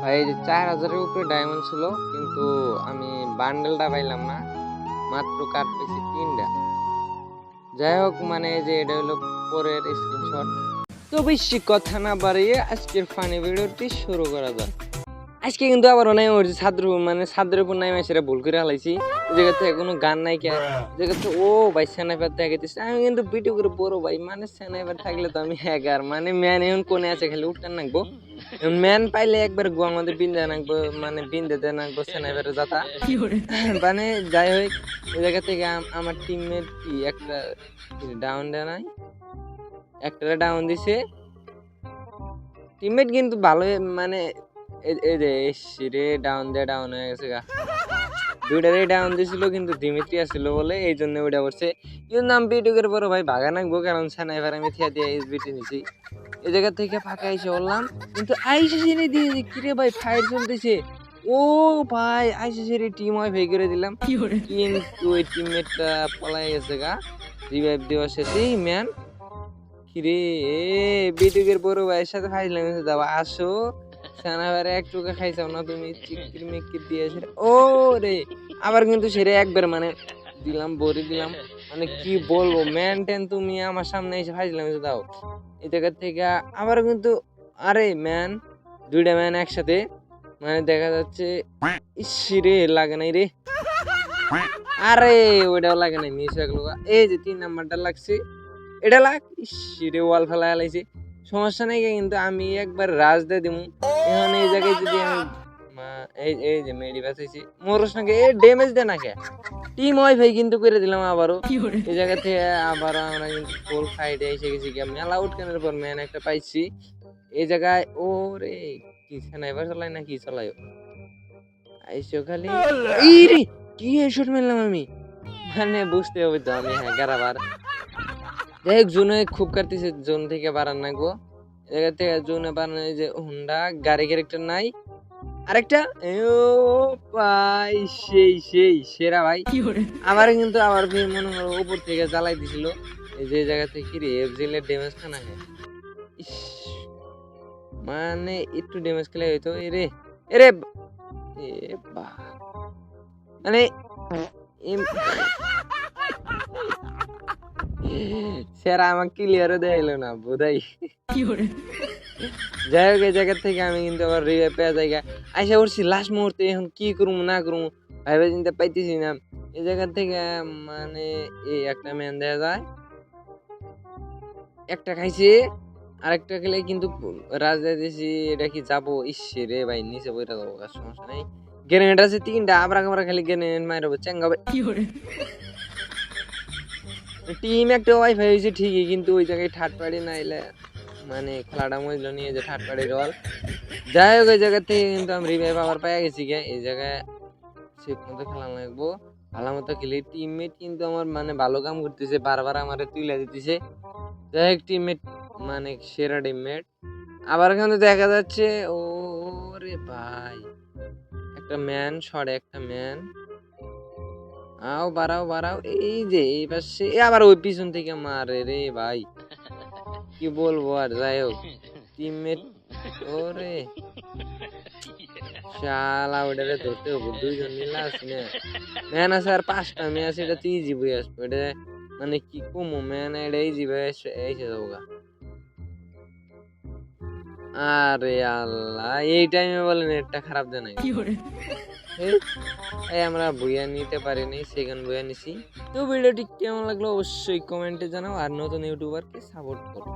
ভাই যে চার হাজারের উপরে ডায়মন্ড ছিল, কিন্তু আমি বান্ডেলটা পাইলাম না, মাত্র কাট পেয়েছি তিনটা। যাই হোক মানে যে এটা হলো পরের স্ক্রিনশট তো বেশি কথা না বাড়িয়ে আজকের ফানি ভিডিওটি শুরু করা যাক। আজকে কিন্তু আবার অনেক হচ্ছে ছাত্র মানে ছাত্রের উপর নাই সেটা ভুল করে হালাইছি এই জায়গা থেকে কোনো গান নাই কে এই জায়গা থেকে ও ভাই স্যানাইপার দেখে দিচ্ছে আমি কিন্তু ভিডিও করে বড় ভাই মানে স্যানাইপার থাকলে তো আমি হ্যাগার মানে ম্যান এখন কোনে আছে খালি উঠতে নাকবো ম্যান পাইলে একবার গোয়ার মধ্যে বিন্দে নাকবো মানে বিন্দে দেন নাকবো স্যানাইপারে যাতা। মানে যাই হোক এই জায়গা থেকে আম- আমার টিমমেট কি একটা ডাউন দেয় নাই? একটা ডাউন দিছে। টিমমেট কিন্তু ভালো মানে যে রে ডাউন দিয়ে ডাউন হয়ে গেছে গা। দুইটারই ডাউন দিছিল কিন্তু দিমিত্রি আসছিল বলে এই জন্য ওইটা করছে কিন্তু আমি বিটুকের বড় ভাই ভাগা নাকবো কারণ সানাইবার আমি থিয়া দিয়ে এসবিটি নিছি। এই জায়গা থেকে ফাঁকা এসে বললাম কিন্তু আইসি জেনে কিরে ভাই ফাইট চলতেছে। ও ভাই আইসি জেনে টিম হয় ভেই করে দিলাম। কিন্তু ওই টিমমেটটা পলাই গেছে গা। রিভাইভ দেওয়া শেষেই ম্যান কিরে এ বিটুকের বড় ভাইয়ের সাথে ফাইজলাম দাও আসো। সানাবারে এক টুকা খাইছাও না তুমি? চিকির মিকির দিয়েছে ও রে! আবার কিন্তু সেরে একবার মানে দিলাম, বড়ি দিলাম। মানে কি বলব ম্যান টেন তুমি আমার সামনে এসে ফাইজলাম দাও। এই জায়গা থেকে আবার কিন্তু আরে ম্যান দুইটা ম্যান একসাথে। মানে দেখা যাচ্ছে ইস রে লাগে নাই রে। আরে, ওইটাও লাগে নাই মিস হয়ে গেল এই যে তিন নাম্বারটা লাগছে। এটা লাগ ইস রে ওয়াল ফেলা লাইছে। সমস্যা নেই কিন্তু আমি একবার রাজ দিয়ে দিমু। এখন এই জায়গায় যদি আমি মা- এই এই যে মেডি বাঁচাইছি মোরস নাকি এ ড্যামেজ দে না কে টিম ওয়াইফাই কিন্তু করে দিলাম আবারও। এই জায়গা থেকে আবার আমরা কিন্তু ফুল ফাইটে এসে গেছি গিয়ে মেলা আউট কেনার পর ম্যান একটা পাইছি। এই জায়গায় ও রে কি স্নাইপার চালাই না কি চালাই আইসো খালি। এই রে কি হেডশট মারলাম আমি? মানে বুঝতে হবে তো আমি হ্যাঁ গারাবার। যাই হোক জোনে খুব কাটতেছে জোন থেকে বাড়ান নাকবো এই জায়গা থেকে জোনে এই যে হুন্ডা গাড়ি ক্যারেক্টার নাই। আরেকটা ও ভাই সেই সেই সেরা ভাই। আবার কিন্তু ফির মনে করো উপর থেকে জ্বালাই দিছিল। এই যে জায়গা থেকে রে এফজিলের ড্যামেজ খানা মানে একটু ড্যামেজ খেলে হইতো এ রে এ বা- এ বা মানে স্যার, আমাকে ক্লিয়ারও দেখাইলো না, বোধাই। যাই হোক, এই জায়গা থেকে আমি কিন্তু আবার রিভাইভ পেয়ে জায়গা আইসা উঠছি লাস্ট মুহূর্তে এখন কি করব, না করব ভাইবে চিন্তা পাইতেছি না। এই জায়গা থেকে মানে এই একটা ম্যান দেওয়া যায়। একটা খাইছে, আরেকটা খেলে কিন্তু রাজা দিয়েছি এটা কি যাব? ইসে রে ভাই, নিচে বইটা যাব, আর সমস্যা নেই। গ্রেনেড আছে তিনটা আবরা কামরা খালি গ্রেনেড মারবো চেঙ্গা টিম একটা ওয়াইফাই হয়েছে ঠিকই, কিন্তু ওই জায়গায় থার্ড পার্টি না এলে মানে খেলাটা মজল নিয়ে যে থার্ড পার্টি রল যাই হোক, ওই জায়গা থেকে কিন্তু আমি রিভাইভ আবার পাই গেছি গে। এই জায়গায় ঠিক মতো খেলা লাগবো। ভালো মতো খেলি। টিমমেট কিন্তু আমার মানে ভালো কাম করতেছে, বারবার আমার তুলে দিতেছে। যাই হোক টিমমেট মানে সেরা টিমমেট আবার কিন্তু দেখা যাচ্ছে ও রে ভাই। একটা ম্যান সরে একটা ম্যান আও বাড়াও বাড়াও, এই যে, এই পাশে আবার ওই পিছন থেকে মারে রে ভাই। কি বলব আর, যাই হোক। টিমমেট ওরে। শালা ওটারে ধরতে হবে, দুইজন মিলে আসি না। আছে আর পাঁচটা ম্যাচ আছে, এটা তুই ইজি বই আসব, এটা মানে কি কমো? ম্যান এটা ইজি বই এসে যাব আরে আল্লাহ এই টাইমে বলে নেটটা খারাপ দেয় নাই। এই এই আমরা বইয়া নিতে পারিনি সেখানে বইয়া নিছি। তো ভিডিওটি কেমন লাগল অবশ্যই কমেন্টে জানাও আর নতুন ইউটিউবারকে সাপোর্ট করো।